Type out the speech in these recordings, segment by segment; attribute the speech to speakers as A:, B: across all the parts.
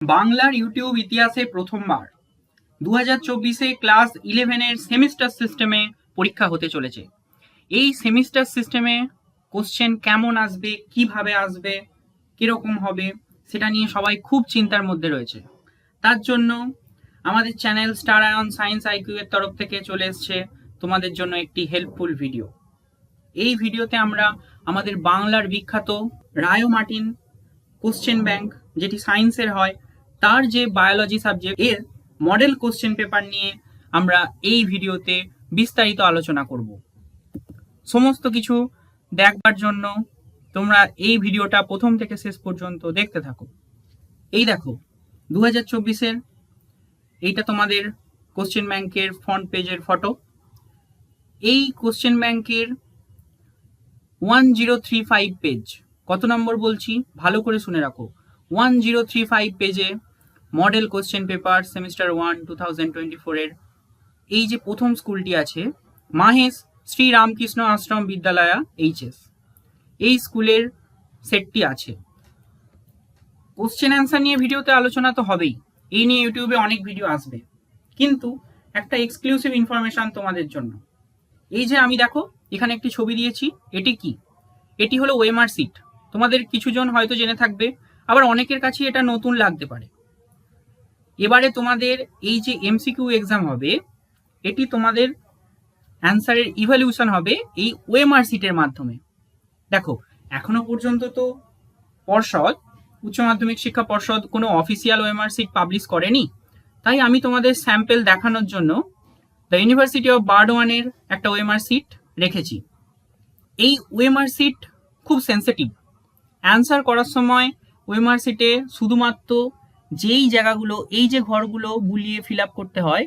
A: বাংলার ইউটিউব ইতিহাসে প্রথমবার। দু হাজার চব্বিশে ক্লাস ইলেভেনের সেমিস্টার সিস্টেমে পরীক্ষা হতে চলেছে। এই সেমিস্টার সিস্টেমে কোশ্চেন কেমন আসবে, কীভাবে আসবে, কীরকম হবে, সেটা নিয়ে সবাই খুব চিন্তার মধ্যে রয়েছে। তার জন্য আমাদের channel star ion science IQ এর তরফ থেকে চলে এসছে তোমাদের জন্য একটি হেল্পফুল ভিডিও এই ভিডিওতে আমরা আমাদের বাংলার বিখ্যাত রায়ো মার্টিন কোশ্চেন ব্যাংক, যেটি সায়েন্সের হয় তার যে বায়োলজি সাবজেক্ট এর মডেল কোশ্চেন পেপার নিয়ে আমরা এই ভিডিওতে বিস্তারিত আলোচনা করব। সমস্ত কিছু দেখবার জন্য তোমরা এই ভিডিওটা প্রথম থেকে শেষ পর্যন্ত দেখতে থাকো। এই দেখো দু হাজার চব্বিশের এইটা তোমাদের কোশ্চেন ব্যাংকের ফ্রন্ট পেজের ফটো এই কোশ্চেন ব্যাংকের one zero three five page কত নম্বর বলছি? ভালো করে শুনে রাখো। ওয়ান জিরো থ্রি ফাইভ পেজে model question paper semester one two thousand twenty ফোরের এই যে প্রথম স্কুলটি আছে, মাহেশ শ্রী রামকৃষ্ণ আশ্রম বিদ্যালয়া এইচএস এই স্কুলের সেটটি আছে। কোশ্চেন অ্যান্সার নিয়ে ভিডিওতে আলোচনা তো হবেই। এই নিয়ে ইউটিউবে অনেক ভিডিও আসবে। কিন্তু একটা এক্সক্লুসিভ ইনফরমেশন তোমাদের জন্য। এই যে আমি দেখো, এখানে একটি ছবি দিয়েছি। এটি কি? এটি হলো ওয়েমার সিট। তোমাদের কিছুজন হয়তো জেনে থাকবে, আবার অনেকের কাছে এটা নতুন লাগতে পারে। এবারে তোমাদের এই যে এমসিকিউ এক্সাম হবে, এটি তোমাদের অ্যান্সারের ইভ্যালিউশন হবে এই ওয়েমার সিটের মাধ্যমে। দেখো, এখনও পর্যন্ত তো পর্ষদ, উচ্চ মাধ্যমিক শিক্ষা পর্ষদ কোনো অফিসিয়াল ওয়েমার সিট পাবলিশ করেনি। তাই আমি তোমাদের স্যাম্পেল দেখানোর জন্য দ্য ইউনিভার্সিটি অফ বার্ডওয়ানের একটা ওয়েমার সিট রেখেছি। এই ওয়েমার সিট খুব সেন্সিটিভ অ্যান্সার করার সময় ওয়েমার সিটে শুধুমাত্র যেই জায়গাগুলো, এই যে ঘরগুলো বুলিয়ে ফিল করতে হয়,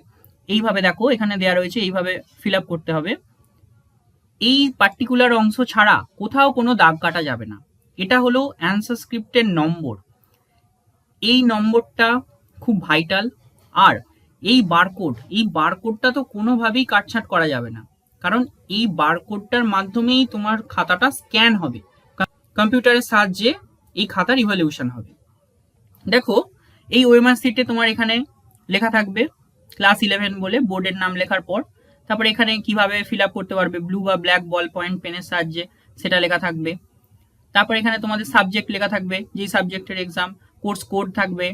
A: এইভাবে দেখো, এখানে দেয়া রয়েছে, এইভাবে ফিল করতে হবে। এই পার্টিকুলার অংশ ছাড়া কোথাও কোনো দাগ কাটা যাবে না। এটা হলো অ্যান্সার স্ক্রিপ্টের নম্বর। এই নম্বরটা খুব ভাইটাল আর এই বারকোড এই বারকোডটা তো কোনোভাবেই কাটছাট করা যাবে না। কারণ এই বারকোডটার মাধ্যমেই তোমার খাতাটা স্ক্যান হবে। কম্পিউটারের সাহায্যে এই খাতার ইভ্যালিউশন হবে। দেখো এই ওয়েমার সিটে তোমার এখানে লেখা থাকবে ক্লাস ইলেভেন বলে বোর্ডের নাম লেখার পর। তারপরে এখানে কীভাবে ফিল করতে পারবে ব্লু বা ব্ল্যাক বল পয়েন্ট পেনের সাহায্যে সেটা লেখা থাকবে। তারপর এখানে তোমাদের সাবজেক্ট লেখা থাকবে, যেই সাবজেক্টের এক্সাম কোর্স কোড থাকবে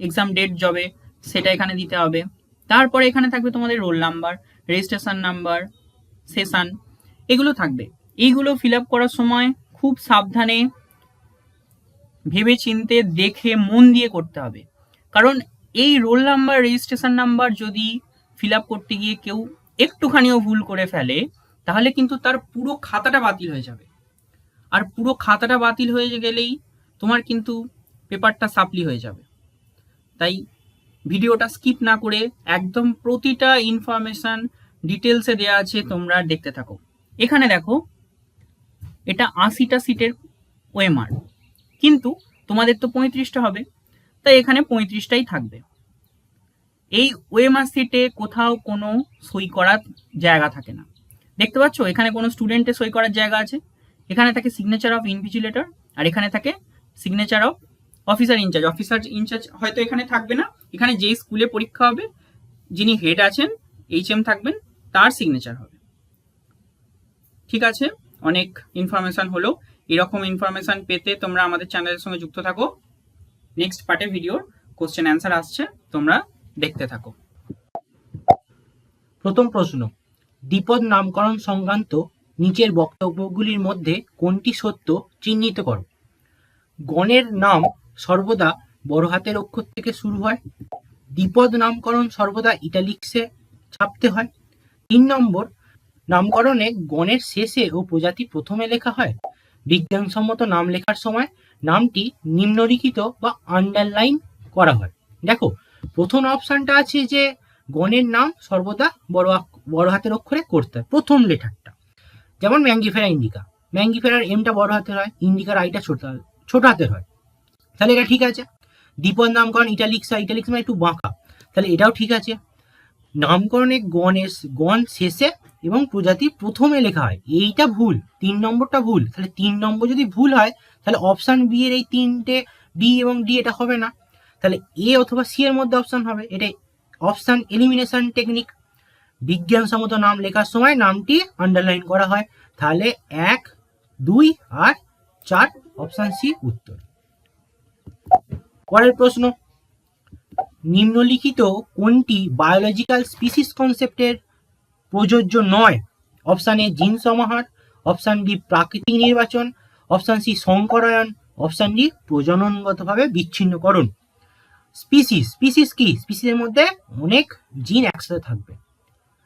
A: এক্সাম ডেট জবে সেটা এখানে দিতে হবে। তারপরে এখানে থাকবে তোমাদের roll number registration number session এগুলো থাকবে। এইগুলো ফিল করার সময় খুব সাবধানে ভেবে চিনতে দেখে মন দিয়ে করতে হবে। কারণ এই রোল নাম্বার, রেজিস্ট্রেশন নাম্বার যদি ফিল আপ করতে গিয়ে কেউ একটুখানিও ভুল করে ফেলে, তাহলে কিন্তু তার পুরো খাতাটা বাতিল হয়ে যাবে। আর পুরো খাতাটা বাতিল হয়ে গেলেই তোমার কিন্তু পেপারটা সাপ্লি হয়ে যাবে। তাই ভিডিওটা স্কিপ না করে একদম প্রতিটা ইনফরমেশন ডিটেলসে দেওয়া আছে, তোমরা দেখতে থাকো। এখানে দেখো, এটা আশিটা সিটের ওয়েমার কিন্তু তোমাদের তো পঁয়ত্রিশটা হবে, তাই এখানে পঁয়ত্রিশটাই থাকবে। এই ওয়েমার সিটে কোথাও কোনো সই করার জায়গা থাকে না। দেখতে পাচ্ছ? এখানে কোনো স্টুডেন্টের সই করার জায়গা আছে। এখানে থাকে সিগনেচার অফ ইনভিজিলেটর আর এখানে থাকে signature of officer in charge officer in charge হয়তো এখানে থাকবে না। এখানে যেই স্কুলে পরীক্ষা হবে, যিনি হেড আছেন এইচ এম থাকবেন, তার সিগনেচার হবে। ঠিক আছে? অনেক ইনফরমেশন হলো। এরকম ইনফরমেশন পেতে তোমরা আমাদের চ্যানেলের সঙ্গে যুক্ত থাকো। নেক্সট পার্টে ভিডিওর কোশ্চেন অ্যান্সার আসছে, তোমরা দেখতে থাকো।
B: প্রথম প্রশ্ন, দ্বিপদ নামকরণ সংক্রান্ত নিচের বক্তব্যগুলির মধ্যে কোনটি সত্য চিহ্নিত করো? গণের নাম সর্বদা বড় হাতের অক্ষর থেকে শুরু হয়। দ্বিপদ নামকরণ সর্বদা ইটালিক্সে ছাপতে হয়। তিন নম্বর, নামকরণে গণের শেষে ও প্রজাতি প্রথমে লেখা হয়। বিজ্ঞানসম্মত নাম লেখার সময় নামটি নিম্নলিখিত বা আন্ডারলাইন করা হয়। দেখো, প্রথম অপশনটা আছে যে গণের নাম সর্বদা বড় বড় হাতের অক্ষরে করতে হয়, প্রথম লেটারটা। যেমন ম্যাঙ্গিফেরা ইন্ডিকা। ম্যাঙ্গিফেরার এমটা বড় হাতের হয়, ইন্ডিকার আইটা ছোট ছোট হাতের হয়। তাহলে এটা ঠিক আছে? দ্বিপদ নামকরণ ইটালিক্স ইটালিক্স মানে একটু বাঁকা। তাহলে এটাও ঠিক আছে। নামকরণে গণের গণ শেষে এবং প্রজাতি প্রথমে লেখা হয়। এইটা ভুল, তিন নম্বরটা ভুল। তাহলে তিন নম্বর যদি ভুল হয়, তাহলে অপশান বি এর এই তিনটে ডি এবং ডি এটা হবে না। তাহলে এ অথবা সি এর মধ্যে অপশান হবে। এটা অপশান এলিমিনেশন টেকনিক বিজ্ঞানসম্মত নাম লেখার সময় নামটি আন্ডারলাইন করা হয়। তাহলে এক, দুই আর চার অপশান সি উত্তর। পরের প্রশ্ন। নিম্নলিখিত কোনটি বায়োলজিক্যাল স্পিসিস কনসেপ্টের প্রযোজ্য নয়? অপশান এ জিন সমাহার অপশান বি প্রাকৃতিক নির্বাচন অপশান সি সংকরায়ন অপশান ডি প্রজননগতভাবে বিচ্ছিন্নকরণ। স্পিসিস স্পিসিস কি? স্পিসিসের মধ্যে অনেক জিন একসাথে থাকবে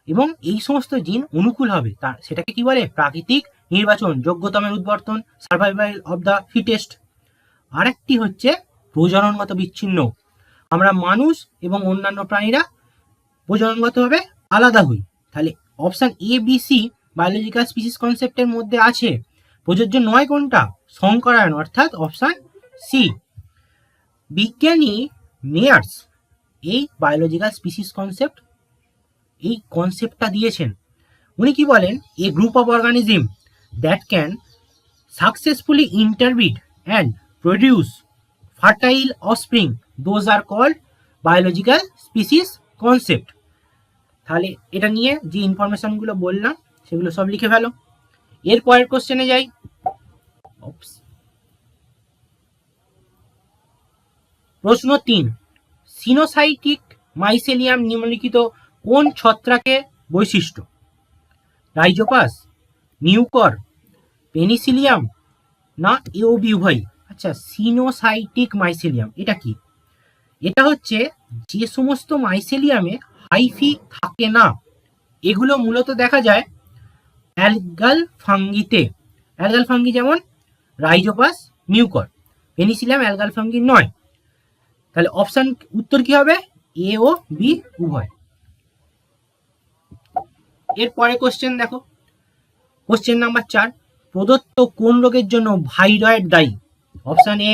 B: এবং এই সমস্ত জিন অনুকূল হবে। তার সেটাকে কি বলে? প্রাকৃতিক নির্বাচন, যোগ্যতমের উদ্বর্তন সার্ভাইভাল অব দ্য ফিটেস্ট আরেকটি হচ্ছে প্রজননগত বিচ্ছিন্ন। আমরা মানুষ এবং অন্যান্য প্রাণীরা প্রজননগতভাবে আলাদা হই। তাহলে option A B C biological species কনসেপ্টের মধ্যে আছে। প্রযোজ্য নয় কোনটা? সংকরায়ন অর্থাৎ অপশান সি বিজ্ঞানী মেয়ার্স এই বায়োলজিক্যাল স্পিসিস কনসেপ্ট এই কনসেপ্টটা দিয়েছেন। উনি কি বলেন? A group of organism that can successfully interbreed and produce fertile offspring those are called biological species concept তাহলে এটা নিয়ে যে ইনফরমেশনগুলো বললাম, সেগুলো সব লিখে ফেলো। এর পরের কোশ্চেনে যাই। প্রশ্ন তিন সিনোসাইটিক মাইসেলিয়াম নিম্নলিখিত কোন ছত্রাকের বৈশিষ্ট্য? রাইজোপাস মিউকর পেনিসিলিয়াম না এওবি উভয় আচ্ছা সিনোসাইটিক মাইসেলিয়াম এটা কি? এটা হচ্ছে যে সমস্ত মাইসেলিয়ামে হাইফি থাকে না। এগুলো মূলত দেখা যায় অ্যালগাল ফাঙ্গিতে অ্যালগাল ফাঙ্গি যেমন Rhizopus Mucor Penicillium algal fungi নয়। তাহলে অপশান উত্তর কি হবে? এ ও বি উভয়। এর পরে কোশ্চেন দেখো। কোশ্চেন নাম্বার চার, প্রদত্ত কোন রোগের জন্য ভাইরয়েড দায়ী? অপশান এ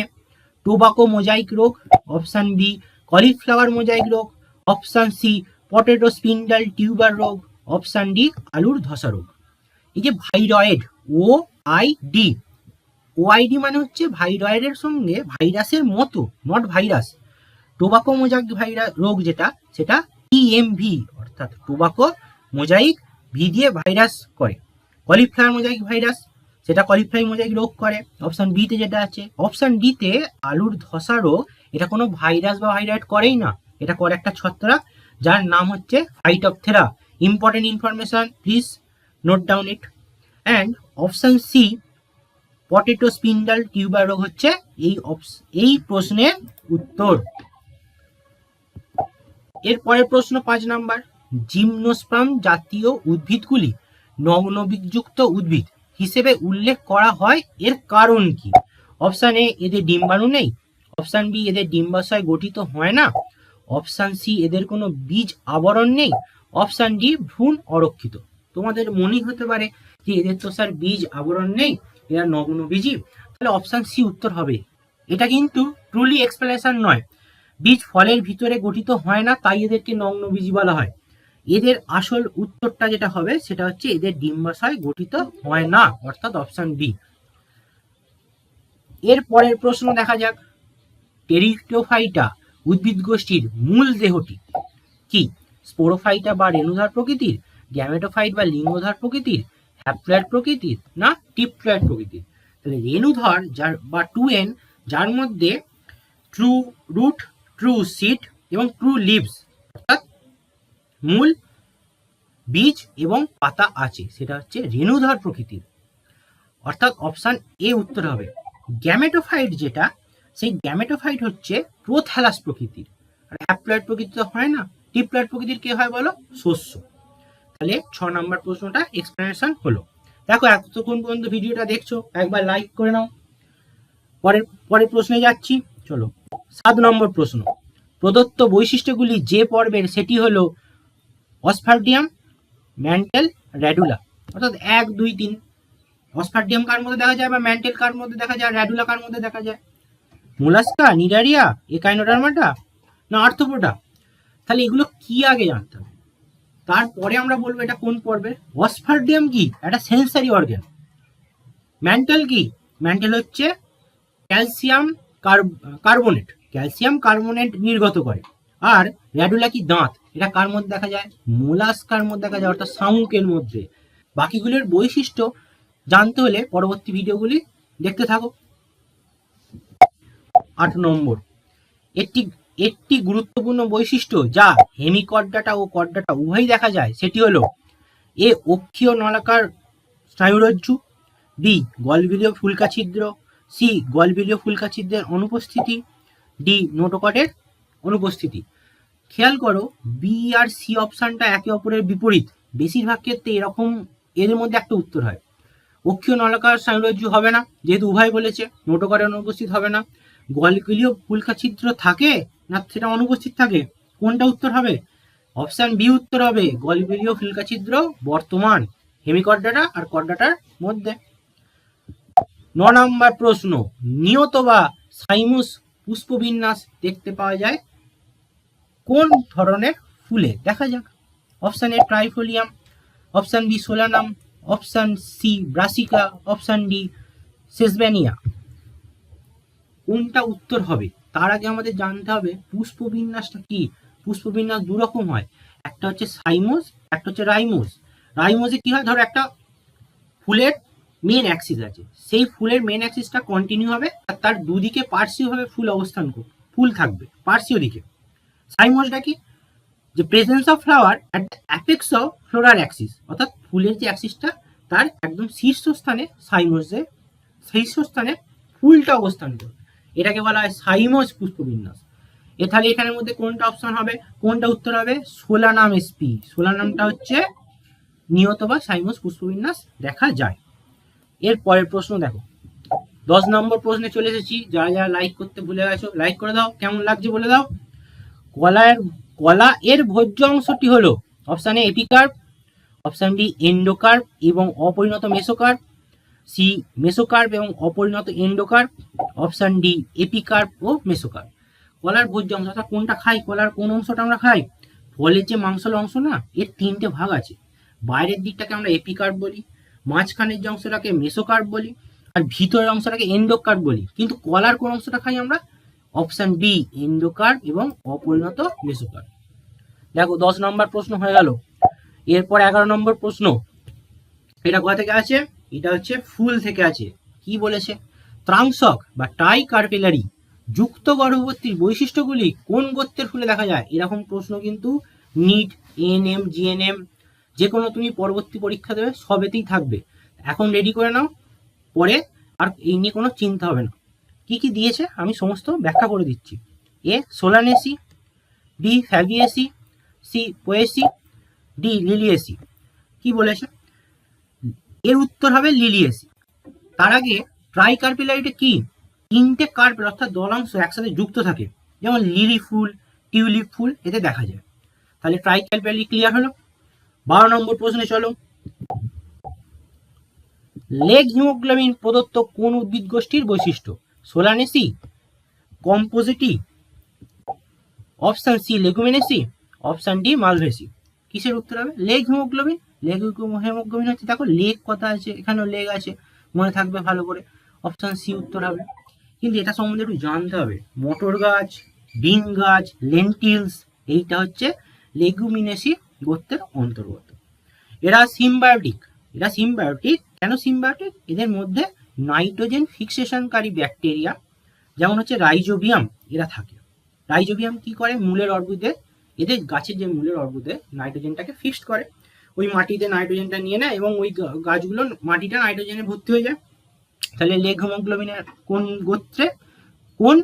B: টোবাকো মোজাইক রোগ অপশান বি কলিফ্লাওয়ার মোজাইক রোগ option C potato spindle tuber রোগ অপশান ডি আলুর ধসা রোগ। এই যে viroid O I D O I D মানে হচ্ছে ভাইরয়েডের সঙ্গে ভাইরাসের মতো not virus tobacco mosaic virus রোগ যেটা, সেটা টিএমভি অর্থাৎ টোবাকো মোজাইক ভি দিয়ে ভাইরাস করে। কলিফ্লাওয়ার মোজাইক ভাইরাস সেটা কলিফ্লাই মোজাইক রোগ করে। অপশন বিতে যেটা আছে অপশন ডিতে আলুর ধসা রোগ, এটা কোনো ভাইরাস বা ভাইরাইড করেই না। এটা করে একটা ছত্রাক, যার নাম হচ্ছে Phytophthora important information please note down it and option C potato spindle tuber রোগ হচ্ছে এই এই প্রশ্নের উত্তর। এর পরের প্রশ্ন পাঁচ নাম্বার। জিমনোস্পাম জাতীয় উদ্ভিদগুলি নগ্নবীজযুক্ত উদ্ভিদ। হিসেবে উল্লেখ করা হয়, এর কারণ কি? অপশান এ এদের ডিম্বাণু নেই। অপশান বি এদের ডিম্বাশয় গঠিত হয় না। অপশান সি এদের কোনো বীজ আবরণ নেই। অপশান ডি ভ্রূণ অরক্ষিত। তোমাদের মনেই হতে পারে যে এদের তো স্যার বীজ আবরণ নেই, এরা নগ্ন নগ্নবীজী। তাহলে অপশান সি উত্তর হবে। এটা কিন্তু ট্রুলি এক্সপ্লেনেশন নয়। বীজ ফলের ভিতরে গঠিত হয় না, তাই এদেরকে নগ্ন নগ্নবীজী বলা হয়। এদের আসল উত্তরটা যেটা হবে, সেটা হচ্ছে এদের ডিম্বাশয় গঠিত হয় না, অর্থাৎ অপশন বি এর পরের প্রশ্ন দেখা যাক। টেরিটোফাইটা উদ্ভিদ গোষ্ঠীর মূল দেহটি কি? স্পোরোফাইটা বা রেণুধার প্রকৃতির গ্যামেটোফাইট বা লিঙ্গধার প্রকৃতির হ্যাপ্লয়েড প্রকৃতির না টিপ্লয়েড প্রকৃতির? তাহলে রেণুধর যার বা টু এন যার মধ্যে ট্রু রুট ট্রু সিড এবং ট্রু লিভস অর্থাৎ মূল বীজ এবং পাতা আছে, সেটা হচ্ছে রেণুধর প্রকৃতির। অর্থাৎ অপশান এ উত্তর হবে। গ্যামেটোফাইট যেটা, সেই গ্যামেটোফাইট হচ্ছে প্রোথ্যালাস প্রকৃতির। আর অ্যাপ্লয়েড প্রকৃতি তো হয় না ডিপ্লয়েড প্রকৃতির কে হয় বলো? শস্য। তাহলে ছ নম্বর প্রশ্নটা এক্সপ্লেনেশন হলো। দেখো, এতক্ষণ পর্যন্ত ভিডিওটা দেখছ, একবার লাইক করে নাও। পরের পরের প্রশ্নে যাচ্ছি, চলো। সাত নম্বর প্রশ্ন। প্রদত্ত বৈশিষ্ট্যগুলি যে পর্বের, সেটি হলো অসফার্ডিয়াম ম্যান্টেল র্যাডুলা অর্থাৎ এক, দুই, তিন। অসফার্ডিয়াম কার মধ্যে দেখা যায় বা ম্যান্টেল কার মধ্যে দেখা যায় র্যাডুলা কার মধ্যে দেখা যায়? মোলাস্কা নিডারিয়া একাইনোডার্মাটা না আর্থোপোটা তাহলে এগুলো কি আগে জানতে হবে তারপরে আমরা বলব এটা কোন পর্বে? অসফার্ডিয়াম কি? একটা সেন্সারি অর্গান ম্যান্টেল কি? ম্যান্টেল হচ্ছে ক্যালসিয়াম কার্বনেট ক্যালসিয়াম কার্বনেট নির্গত করে। আর র্যাডুলা কি দাঁত? এটা কার মধ্যে দেখা যায়? মোলাস্কার মধ্যে দেখা যায়? অর্থাৎ শামুকের মধ্যে। বাকিগুলোর বৈশিষ্ট্য জানতে হলে পরবর্তী ভিডিওগুলি দেখতে থাকো। আট নম্বর। একটি একটি গুরুত্বপূর্ণ বৈশিষ্ট্য যা হেমিকর্ডাটা ও কর্ডাটা উভয়ই দেখা যায়, সেটি হলো এ অক্ষীয় নলাকার স্নায়ুরজ্জু, বি গলবিলীয় ফুলকা ছিদ্র, সি গলবিলীয় ফুলকা ছিদ্রের অনুপস্থিতি, ডি নোটোকটের অনুপস্থিতি। খেয়াল করো বি আর সি অপশানটা একে অপরের বিপরীত। বেশিরভাগ ক্ষেত্রে এরকম এদের মধ্যে একটা উত্তর হয়। অক্ষীয় নলাকার স্নায়ুরজ্জু হবে না, যেহেতু উভয় বলেছে নোটোকটের অনুপস্থিত হবে না। গলবিলীয় ফুলকা ছিদ্র থাকে না সেটা অনুপস্থিত থাকে? কোনটা উত্তর হবে? অপশান বি উত্তর হবে গলবিলীয় ফুলকা ছিদ্র বর্তমান হেমিকর্ডাটা আর কর্ডাটার মধ্যে। ন নম্বর প্রশ্ন, নিয়ত বা সাইমুস পুষ্পবিন্যাস দেখতে পাওয়া যায় কোন ধরনের ফুলে? দেখা যাক। Option A Trifolium option B Solanum option C Brassica option D Sesbania কোনটা উত্তর হবে? তার আগে আমাদের জানতে হবে পুষ্পবিন্যাসটা কি? পুষ্পবিন্যাস দু রকম হয়। একটা হচ্ছে সাইমোস একটা হচ্ছে রাইমোস রাইমোসে কি হয়? ধরো একটা ফুলের মেন অ্যাক্সিস আছে। সেই ফুলের মেন অ্যাক্সিসটা কন্টিনিউ হবে, আর তার দুদিকে পার্শ্বীয় ভাবে ফুল অবস্থান করবে। ফুল থাকবে পার্শ্বীয় দিকে। সাইমোসটা কি? যে presence of flower at the apex of floral axis অর্থাৎ ফুলের যে অ্যাক্সিসটা তার একদম শীর্ষস্থানে সাইমোসে শীর্ষস্থানে ফুলটা অবস্থান করবে এটাকে বলা হয় সাইমোস পুষ্পবিন্যাস। এ তাহলে এখানের মধ্যে কোনটা অপশন হবে? কোনটা উত্তর হবে? সোলানাম এসপি সোলানামটা হচ্ছে নিয়ত বা সাইমোস পুষ্পবিন্যাস দেখা যায়। এর পরের প্রশ্ন দেখো। দশ নম্বর প্রশ্নে চলে এসেছি। যারা যারা লাইক করতে ভুলে গেছো লাইক করে দাও। কেমন লাগছে বলে দাও। কলার, কলা এর ভোজ্য অংশটি হলো option A epicarp, option B endocarp এবং অপরিণত মেসোকার্প, সি মেসোকার্প এবং অপরিণত এন্ডোকার্প, অপশান ডি এপিকার্প ও মেসোকার্প। কলার ভোজ্য অংশ অর্থাৎ কোনটা খাই, কলার কোন অংশটা আমরা খাই? ফলের যে মাংসল অংশ না, এর তিনটে ভাগ আছে। বাইরের দিকটাকে আমরা এপিকার্প বলি, মাঝখানের যে অংশটাকে মেসোকার্প বলি, আর ভিতরের অংশটাকে এন্ডোকার্প বলি। কিন্তু কলার কোন অংশটা খাই আমরা? অপশান বি এন্ডোকার্প এবং অপরিণত মেসোকার্প দেখো, দশ নম্বর প্রশ্ন হয়ে গেল। এরপর এগারো নম্বর প্রশ্ন। এটা কোথা থেকে আছে? এটা হচ্ছে ফুল থেকে আছে। কি বলেছে? ত্রাংশক বা টাই কার্পেলারি যুক্ত গর্ভবর্তীর বৈশিষ্ট্যগুলি কোন গোত্রের ফুলে দেখা যায়? এরকম প্রশ্ন কিন্তু নিট এএনএম জিএনএম যে কোনো তুমি পরবর্তী পরীক্ষা দেবে, সবেতেই থাকবে। এখন রেডি করে নাও, পরে আর এই নিয়ে কোনো চিন্তা হবে না। কি কি দিয়েছে? আমি সমস্ত ব্যাখ্যা করে দিচ্ছি। A Solanaceae B Fabaceae C, Poaceae, D Liliaceae কি বলেছে? এর উত্তর হবে লিলিয়েসি তার আগে ট্রাই কার্পিলারিটা কি? তিনটে কার্পেল অর্থাৎ দলাংশ একসাথে যুক্ত থাকে। যেমন লিলি ফুল, টিউলিপ ফুল, এতে দেখা যায়। তাহলে ট্রাই কার্পিলারি ক্লিয়ার হলো? বারো নম্বর প্রশ্নে চলো। লেগ হিমোগ্লোবিন প্রদত্ত কোন উদ্ভিদ গোষ্ঠীর বৈশিষ্ট্য? Solanaceae Compositae option C Leguminosae, option D Malvaceae. কিসের উত্তর হবে? Leg haemoglobin. লেগ হিমোগ্লোবিন হচ্ছে, দেখো লেগ কথা আছে, এখানেও লেগ আছে, মনে থাকবে ভালো করে। অপশান সি উত্তর হবে। কিন্তু এটা সম্বন্ধে একটু জানতে হবে। মটর গাছ, বিন গাছ, লেন্টিলস, এইটা হচ্ছে লেগুমিনেসি গোত্রের অন্তর্গত। এরা সিম্বায়োটিক। এরা সিম্বায়োটিক। কেন সিম্বায়োটিক? এদের মধ্যে নাইট্রোজেন ফিক্সেশনকারী ব্যাকটেরিয়া, যেমন হচ্ছে রাইজোবিয়াম, এরা থাকে। রাইজোবিয়াম কি করে? মূলের অর্বুদে, এদের গাছের যে মূলের অর্বুদে নাইট্রোজেনটাকে ফিক্সড করে। ওই মাটিতে নাইট্রোজেনটা নিয়ে নেয় এবং ওই গাছগুলো, মাটিটা নাইট্রোজেনে ভর্তি হয়ে যায়। তাহলে লেগ হোমোগ্লোবিনের কোন গোত্রে? কোন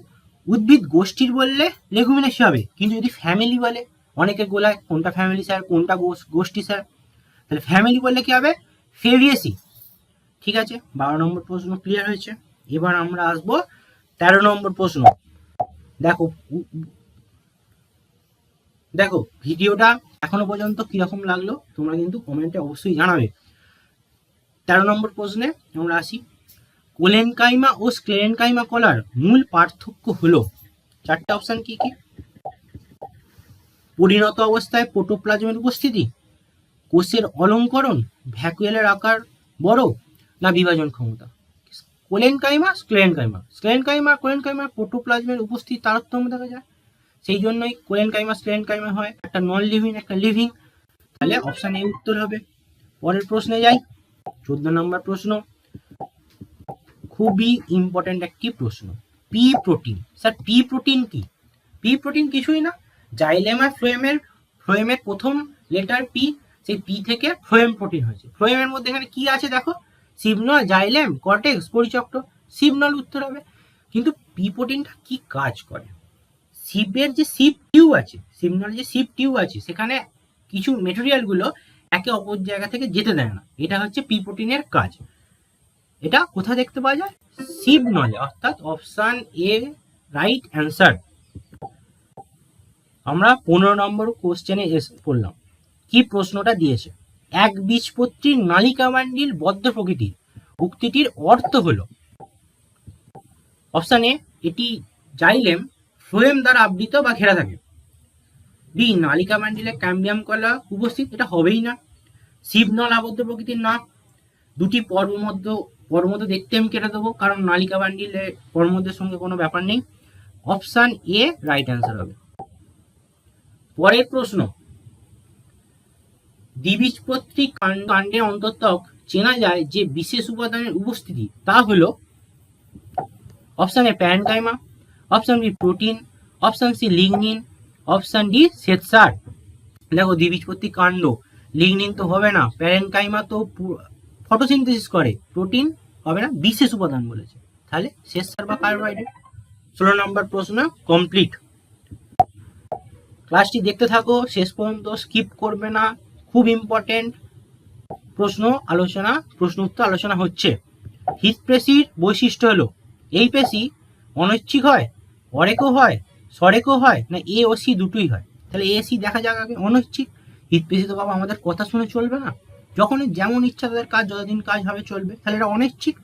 B: উদ্ভিদ গোষ্ঠীর বললে লেগুমিনেসি হবে? কিন্তু যদি ফ্যামিলি বলে, অনেকে গোলায় কোনটা ফ্যামিলি স্যার কোনটা গোষ্ঠী স্যার তাহলে ফ্যামিলি বললে কি হবে? ফেভিয়েসি। ঠিক আছে? বারো নম্বর প্রশ্ন ক্লিয়ার হয়েছে। এবার আমরা আসব তেরো নম্বর প্রশ্ন। দেখো দেখো, ভিডিওটা এখনও পর্যন্ত কীরকম লাগল তোমরা কিন্তু কমেন্টে অবশ্যই জানাবে। তেরো নম্বর প্রশ্নে আমরা আসি। কোলেনকাইমা ও স্ক্লেরেনকাইমা কলার মূল পার্থক্য হলো, চারটে অপশন কি কি? পরিণত অবস্থায় প্রোটোপ্লাজমের উপস্থিতি, কোষের অলঙ্করণ ভ্যাকুয়েলের আকার বড় না বিভাজন ক্ষমতা। কোলেনকাইমা স্ক্লেনকাইমা স্ক্লেনকাইমা কোলেনকাইমা প্রোটোপ্লাজমের উপস্থিত তারতম্য দেখা যায়। সেই জন্যই কোলেনকাইমা স্ক্লেনকাইমা হয়। একটা নন লিভিং একটা লিভিং তাহলে অপশন এ উত্তর হবে। পরের প্রশ্নে যাই। চোদ্দ নম্বর প্রশ্ন। খুবই ইম্পর্ট্যান্ট একটি প্রশ্ন। P protein sir P protein কি? পি প্রোটিন কিছুই না। জাইলেম ফ্লোয়েমের ফ্লোয়েমের প্রথম লেটার পি সেই পি থেকে ফ্লোয়েম প্রোটিন হয়েছে। ফ্লোয়েমের মধ্যে এখানে কি আছে দেখো? সিবনল জাইলেম, কর্টেক্স, পরিচক্র সিবনল উত্তর হবে। কিন্তু পি প্রোটিনটা কি কাজ করে? সিপের যে সিপ টিউব আছে সিবনল যে সিপ টিউব আছে, সেখানে কিছু মেটেরিয়ালগুলো একে অপর জায়গা থেকে যেতে দেয় না। এটা হচ্ছে পি প্রোটিনের কাজ। এটা কোথায় দেখতে পাওয়া যায়? নলে অর্থাৎ অপশান এ, রাইট অ্যান্সার। আমরা পনেরো নম্বর কোশ্চেনে এসে, পড়লাম। কি প্রশ্নটা দিয়েছে? এক বীজপত্রীর নালিকা বান্ডিল বদ্ধ প্রকৃতির। উক্তিটির অর্থ হলো, অপশন এ, এটি জাইলেম ফ্লোয়েম দ্বারা আবৃত বা ঘেরা থাকে। বি, নালিকা বান্ডিলে ক্যাম্বিয়াম কলা উপস্থিত, এটা হবেই না। শিবনল আবদ্ধ প্রকৃতির না। দুটি পর্ব মধ্য পর্ব মধ্য দেখতে আমি কেটে দেবো, কারণ নালিকা বান্ডিলে পর্ব মধ্যের সঙ্গে কোনো ব্যাপার নেই। অপশান এ রাইট অ্যান্সার হবে। পরের প্রশ্ন দ্বিবীজপত্রী কাণ্ড কাণ্ডের অন্তর্তক চেনা যায় যে বিশেষ উপাদানের উপস্থিতি। তা হলো option A parenchyma option B protein option C lignin option D শ্বেতসার দেখো দ্বিবীজপত্রী কাণ্ড লিগনিন তো হবে না প্যারেনকাইমা তো ফটোসিনথেসিস করে প্রোটিন হবে না, বিশেষ উপাদান বলেছে। তাহলে শ্বেতসার বা কার্বোহাইড্রেট ষোলো নম্বর প্রশ্ন কমপ্লিট ক্লাসটি দেখতে থাকো, শেষ পর্যন্ত স্কিপ করবে না। খুব ইম্পর্টেন্ট প্রশ্ন, আলোচনা, প্রশ্ন উত্তর, আলোচনা হচ্ছে। হৃদপেশির বৈশিষ্ট্য হলো, এই পেশি অনৈচ্ছিক হয়, অরেকও হয়, সরেকও হয়, না এ ও সি দুটোই হয়। তাহলে এ, সি দেখা যাক আগে অনৈচ্ছিক। হৃদপেশি তো বাবা আমাদের কথা শুনে চলবে না। যখনই যেমন ইচ্ছা তাদের কাজ, যতদিন কাজ হবে চলবে, তাহলে এটা অনৈচ্ছিক।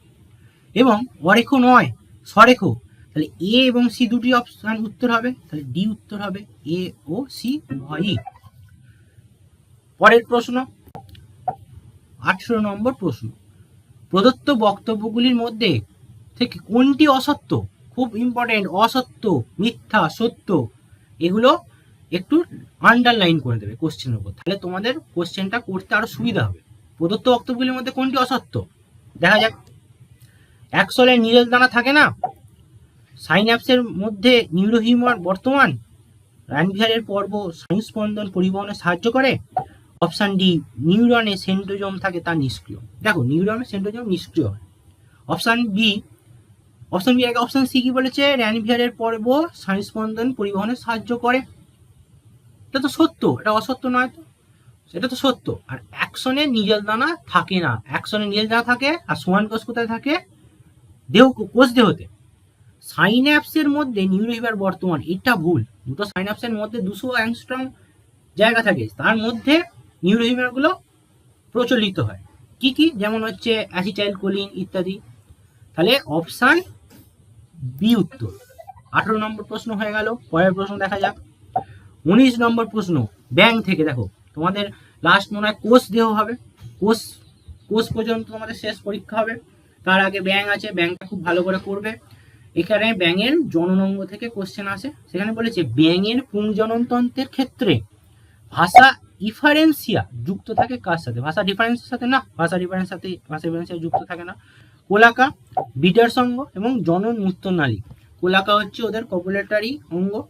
B: এবং অরেখো নয় সরেখো তাহলে এ এবং সি দুটি অপশন উত্তর হবে, তাহলে ডি উত্তর হবে, এ ও সি উভয়ই পরের প্রশ্ন। আঠেরো নম্বর প্রশ্ন। প্রদত্ত বক্তব্যগুলির মধ্যে থেকে কোনটি অসত্য? খুব ইম্পর্টেন্ট অসত্য, মিথ্যা, সত্য, এগুলো একটু আন্ডারলাইন করে দেবে কোশ্চেনের উপর। তাহলে তোমাদের কোশ্চেনটা করতে আরও সুবিধা হবে। প্রদত্ত বক্তব্যগুলির মধ্যে কোনটি অসত্য? দেখা যাক। একসলে নীল দানা থাকে না? সাইন্যাপসের মধ্যে নিউরোহিউমার বর্তমান, রানভিয়ারের পর্ব স্পন্দন পরিবহনে সাহায্য করে? অপশান ডি নিউরনে সেন্ট্রোজোম থাকে তা নিষ্ক্রিয়। দেখো নিউরনে সেন্ট্রোজোম নিষ্ক্রিয় হয়। অপশান বি অপশান বি আগে অপশান সি কি বলেছে? র্যানভিয়ারের পর্ব স্পন্দন পরিবহনে সাহায্য করে। এটা তো সত্য, এটা অসত্য নয় তো। এটা তো সত্য। আর অ্যাকশনে নিজের দানা থাকে না। অ্যাকশনে নিজের দানা থাকে, আর সোয়ান কোষ কোথায় থাকে? দেহ, কোষ দেহতে। সাইন্যাপসের মধ্যে নিউরোহিবার বর্তমান, এটা ভুল। দুটো সাইন্যাপসের মধ্যে দুশো অ্যাংস্ট্রং জায়গা থাকে। তার মধ্যে নিউরোহিমারগুলো প্রচলিত হয়। কি কি? যেমন হচ্ছে অ্যাসিটাইল কোলিন ইত্যাদি। তাহলে অপশান বি উত্তর। আঠারো নম্বর প্রশ্ন হয়ে গেল, পরের প্রশ্ন দেখা যাক। উনিশ নম্বর প্রশ্ন ব্যাং থেকে দেখো, তোমাদের লাস্ট মনে হয় কোষ দেহ হবে। কোষ কোষ পর্যন্ত তোমাদের শেষ পরীক্ষা হবে। তার আগে ব্যাং আছে ব্যাংটা খুব ভালো করে করবে। এখানে ব্যাঙের জননঙ্গ থেকে কোশ্চেন আসে। সেখানে বলেছে ব্যাঙের পুংজননতন্ত্রের ক্ষেত্রে ভাষা ইফারেন্সিয়া যুক্ত থাকে কার সাথে? ভাষা ডিফারেন্সের সাথে না, ভাষা ডিফারেন্স সাথে, ভাষা ডিফারেন্সিয়া যুক্ত থাকে না। কোলাকা, বিটার সঙ্গ এবং জনন মূত্রনালী কোলাকা হচ্ছে ওদের কপুলেটারি অঙ্গ।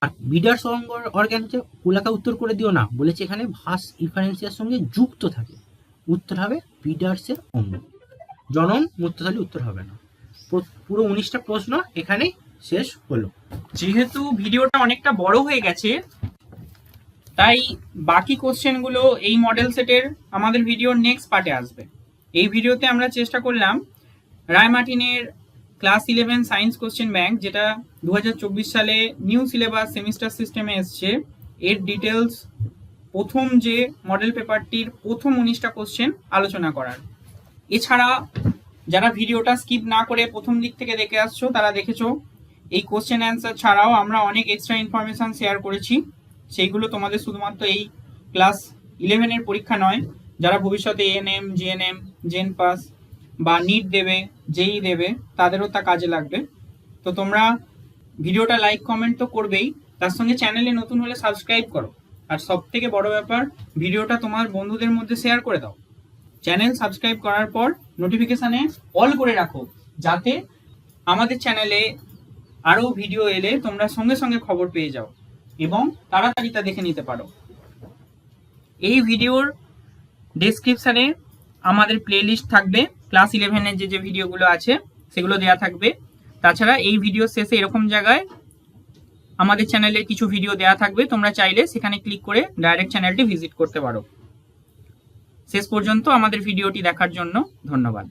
B: আর বিডার সঙ্গ অর্গ্যান হচ্ছে, কোলাকা উত্তর করে দিও না, বলেছে এখানে ভাস ইফারেন্সিয়ার সঙ্গে যুক্ত থাকে। উত্তর হবে বিডার্সের অঙ্গ। জনন মূত্রনালী উত্তর হবে না। পুরো- পুরো উনিশটা প্রশ্ন এখানেই শেষ হলো।
A: যেহেতু ভিডিওটা অনেকটা বড় হয়ে গেছে তাই বাকি কোশ্চেনগুলো এই মডেল সেটের আমাদের ভিডিওর নেক্সট পার্টে আসবে। এই ভিডিওতে আমরা চেষ্টা করলাম রায় মার্টিনের class eleven science question bank যেটা দু হাজার চব্বিশ সালে নিউ সিলেবাস সেমিস্টার সিস্টেমে এসছে। এর ডিটেলস প্রথম যে মডেল পেপারটির প্রথম উনিশটা কোশ্চেন আলোচনা করার। এছাড়া যারা ভিডিওটা স্কিপ না করে প্রথম দিক থেকে দেখে আসছো, তারা দেখেছ, এই কোশ্চেন অ্যান্সার ছাড়াও আমরা অনেক এক্সট্রা ইনফরমেশন শেয়ার করেছি। সেইগুলো তোমাদের শুধুমাত্র এই ক্লাস ইলেভেনের পরীক্ষা নয়, যারা ভবিষ্যতে এএনএম জিএনএম জেন পাস বা নিট দেবে যেই দেবে, তাদেরও তা কাজে লাগবে। তো তোমরা ভিডিওটা লাইক কমেন্ট তো করবেই, তার সঙ্গে চ্যানেলে নতুন হলে সাবস্ক্রাইব করো। আর সব থেকে বড় ব্যাপার, ভিডিওটা তোমার বন্ধুদের মধ্যে শেয়ার করে দাও। চ্যানেল সাবস্ক্রাইব করার পর নোটিফিকেশানে অল করে রাখো, যাতে আমাদের চ্যানেলে আরও ভিডিও এলে তোমরা সঙ্গে সঙ্গে খবর পেয়ে যাও। এবং তাড়াতাড়ি তা দেখে নিতে পারো। এই ভিডিওর ডেসক্রিপশানে আমাদের প্লেলিস্ট থাকবে। ক্লাস ইলেভেনের যে যে ভিডিওগুলো আছে, সেগুলো দেওয়া থাকবে। তাছাড়া এই ভিডিও শেষে এরকম জায়গায় আমাদের চ্যানেলে কিছু ভিডিও দেওয়া থাকবে। তোমরা চাইলে সেখানে ক্লিক করে ডাইরেক্ট চ্যানেলটি ভিজিট করতে পারো। শেষ পর্যন্ত আমাদের ভিডিওটি দেখার জন্য ধন্যবাদ।